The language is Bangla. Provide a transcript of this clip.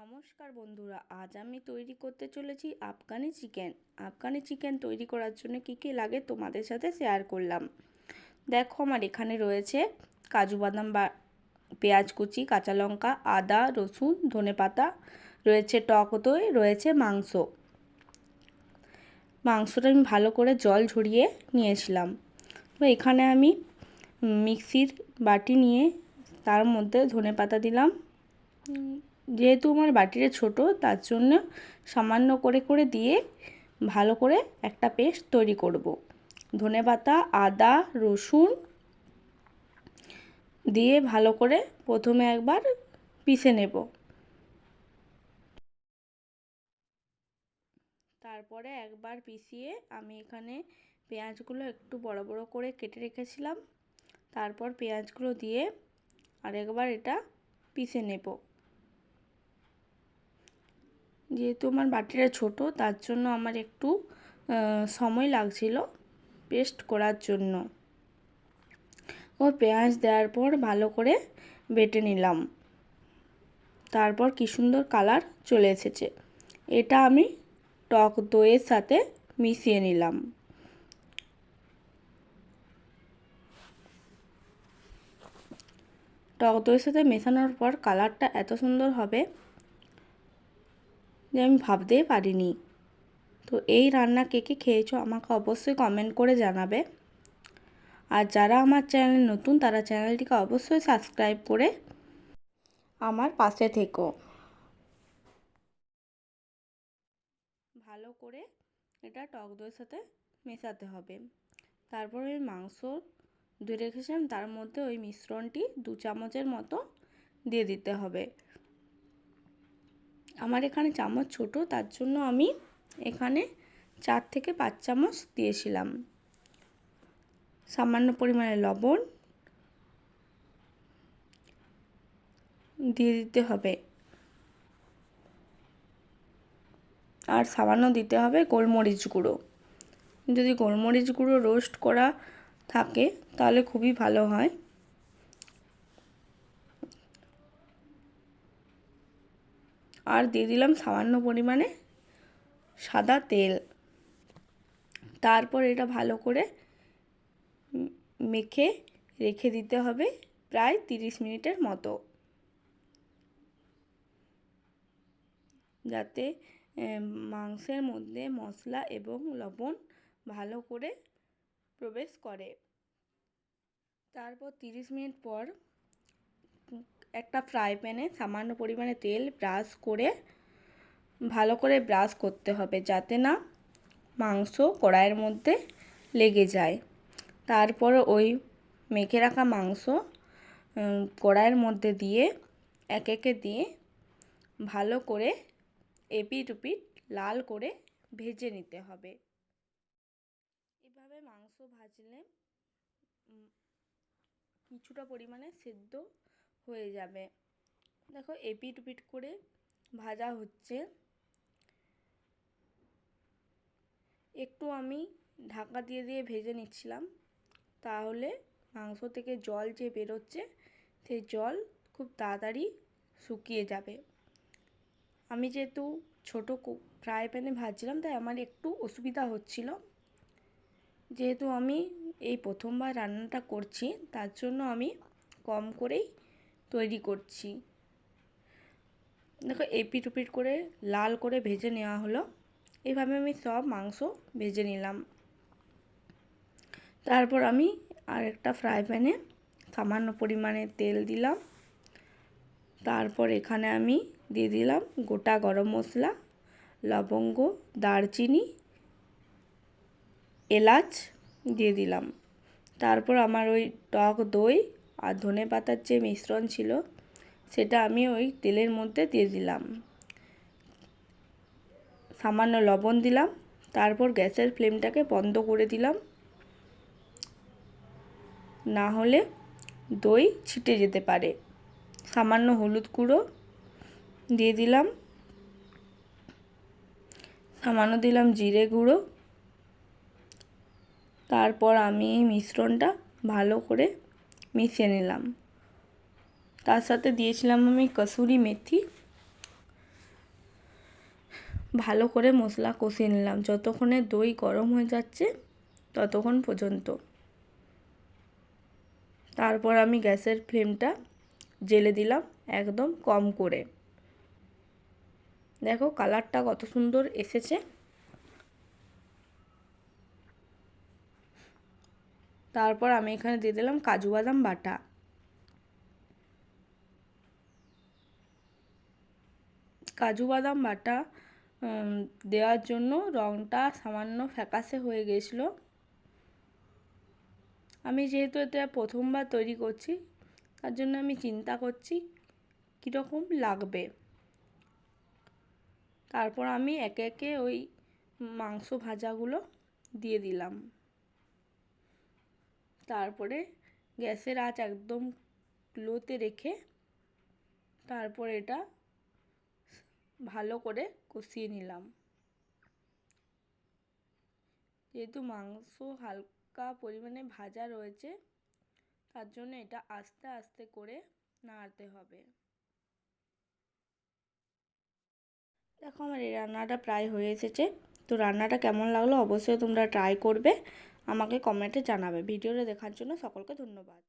নমস্কার বন্ধুরা, আজ আমি তৈরি করতে চলেছি আফগানি চিকেন। আফগানি চিকেন তৈরি করার জন্য কী কী লাগে তোমাদের সাথে শেয়ার করলাম। দেখো আমার এখানে রয়েছে কাজু বাদাম বা পেঁয়াজ কুচি, কাঁচা লঙ্কা, আদা, রসুন, ধনে পাতা, রয়েছে টক দই, রয়েছে মাংস। মাংসটা আমি ভালো করে জল ঝরিয়ে নিয়েছিলাম। তো এখানে আমি মিক্সির বাটি নিয়ে তার মধ্যে ধনে পাতা দিলাম। যেহেতু আমার বাটিটা ছোট, তার জন্য সামান্য করে করে দিয়ে ভালো করে একটা পেস্ট তৈরি করব। ধনে পাতা, আদা, রসুন দিয়ে ভালো করে প্রথমে একবার পিষে নেব। তারপরে একবার পিষিয়ে আমি এখানে পেঁয়াজগুলো একটু বড় বড় করে কেটে রেখেছিলাম। তারপর পেঁয়াজগুলো দিয়ে আরেকবার এটা পিষে নেব। যেহেতু আমার বাটিটা ছোট, তার জন্য আমার একটু সময় লাগছিল পেস্ট করার জন্য। ও পেঁয়াজ দেওয়ার পর ভালো করে বেটে নিলাম। তারপর কি সুন্দর কালার চলে এসেছে। এটা আমি টক দইয়ের সাথে মিশিয়ে নিলাম। টক দইয়ের সাথে মেশানোর পর কালারটা এত সুন্দর হবে যে আমি ভাবতেই পারিনি। তো এই রান্না কে কে খেয়েছো আমাকে অবশ্যই কমেন্ট করে জানাবে। আর যারা আমার চ্যানেল নতুন, তারা চ্যানেলটিকে অবশ্যই সাবস্ক্রাইব করে আমার পাশে থেকো। ভালো করে এটা টক দইয়ের সাথে মেশাতে হবে। তারপর ওই মাংস ধুয়ে রেখেছিলাম, তার মধ্যে ওই মিশ্রণটি দু চামচের মতো দিয়ে দিতে হবে। আমার এখানে চামচ ছোট, তার জন্য আমি এখানে চার থেকে পাঁচ চামচ দিয়েছিলাম। সামান্য পরিমাণে লবণ দিয়ে দিতে হবে। আর সামান্য দিতে হবে গোলমরিচ গুঁড়ো। যদি গোলমরিচ গুঁড়ো রোস্ট করা থাকে, তাহলে খুবই ভালো হয়। আর দিয়ে দিলাম সামান্য পরিমাণে সাদা তেল। তারপর এটা ভালো করে মেখে রেখে দিতে হবে প্রায় তিরিশ মিনিটের মতো। যাতে মাংসের মধ্যে মশলা এবং লবণ ভালো করে প্রবেশ করে। তারপর তিরিশ মিনিট পর একটা ফ্রাই প্যানে সামান্য পরিমাণে তেল ব্রাশ করে ভালো করে ব্রাশ করতে হবে যাতে না মাংস কড়াইয়ের মধ্যে লেগে যায়। তারপর ওই মেখে রাখা মাংস কড়াইয়ের মধ্যে দিয়ে এক একে দিয়ে ভালো করে এপিট উপিট লাল করে ভেজে নিতে হবে। এভাবে মাংস ভাজলে কিছুটা পরিমাণে সেদ্ধ হয়ে যাবে। দেখো এপিট উপিট করে ভাজা হচ্ছে। একটু আমি ঢাকা দিয়ে দিয়ে ভেজে নিচ্ছিলাম। তাহলে মাংস থেকে জল যে বেরোচ্ছে সেই জল খুব তাড়াতাড়ি শুকিয়ে যাবে। আমি যেহেতু ছোটো ফ্রাই প্যানে ভাজছিলাম, তাই আমার একটু অসুবিধা হচ্ছিল। যেহেতু আমি এই প্রথমবার রান্নাটা করছি, তার জন্য আমি কম করেই তৈরি করছি। দেখো এপিট উপিট করে লাল করে ভেজে নেওয়া হলো। এইভাবে আমি সব মাংস ভেজে নিলাম। তারপর আমি আর একটা ফ্রাই প্যানে সামান্য পরিমাণে তেল দিলাম। তারপর এখানে আমি দিয়ে দিলাম গোটা গরম মশলা, লবঙ্গ, দারচিনি, এলাচ দিয়ে দিলাম। তারপর আমার ওই টক দই আর ধনে পাতার যে মিশ্রণ ছিল, সেটা আমি ওই তেলের মধ্যে দিয়ে দিলাম। সামান্য লবণ দিলাম, তারপর গ্যাসের ফ্লেমটাকে বন্ধ করে দিলাম। না হলে দই ছিটে যেতে পারে। সামান্য হলুদ গুঁড়ো দিয়ে দিলাম। সামান্য দিলাম জিরে গুঁড়ো। তারপর আমি মিশ্রণটা ভালো করে মিশিয়ে নিলাম। তার সাথে দিয়েছিলাম আমি কসুরি মেথি। ভালো করে মশলা কষিয়ে নিলাম। যতক্ষণে দই গরম হয়ে যাচ্ছে, ততক্ষণ পর্যন্ত। তারপর আমি গ্যাসের ফ্লেমটা জেলে দিলাম একদম কম করে। দেখো কালারটা কত সুন্দর এসেছে। তারপর আমি এখানে দিয়ে দিলাম কাজু বাদাম বাটা। কাজু বাদাম বাটা দেওয়ার জন্য রঙটা সামান্য ফ্যাকাশে হয়ে গেছিল। আমি যেহেতু এটা প্রথমবার তৈরি করছি, তার জন্য আমি চিন্তা করছি কীরকম লাগবে। তারপর আমি একে একে ওই মাংস ভাজাগুলো দিয়ে দিলাম। তারপরে গ্যাসের আঁচ একদম লোতে রেখে তারপর এটা ভালো করে কষিয়ে নিলাম। যেহেতু মাংস হালকা পরিমাণে ভাজা রয়েছে, তার জন্য এটা আস্তে আস্তে করে নাড়তে হবে। দেখো, আমার এই রান্নাটা প্রায় হয়ে এসেছে। তো রান্নাটা কেমন লাগল অবশ্যই তোমরা ট্রাই করবে। আমাকে কমেন্টে জানাবে। ভিডিওটা দেখার জন্য সকলকে ধন্যবাদ।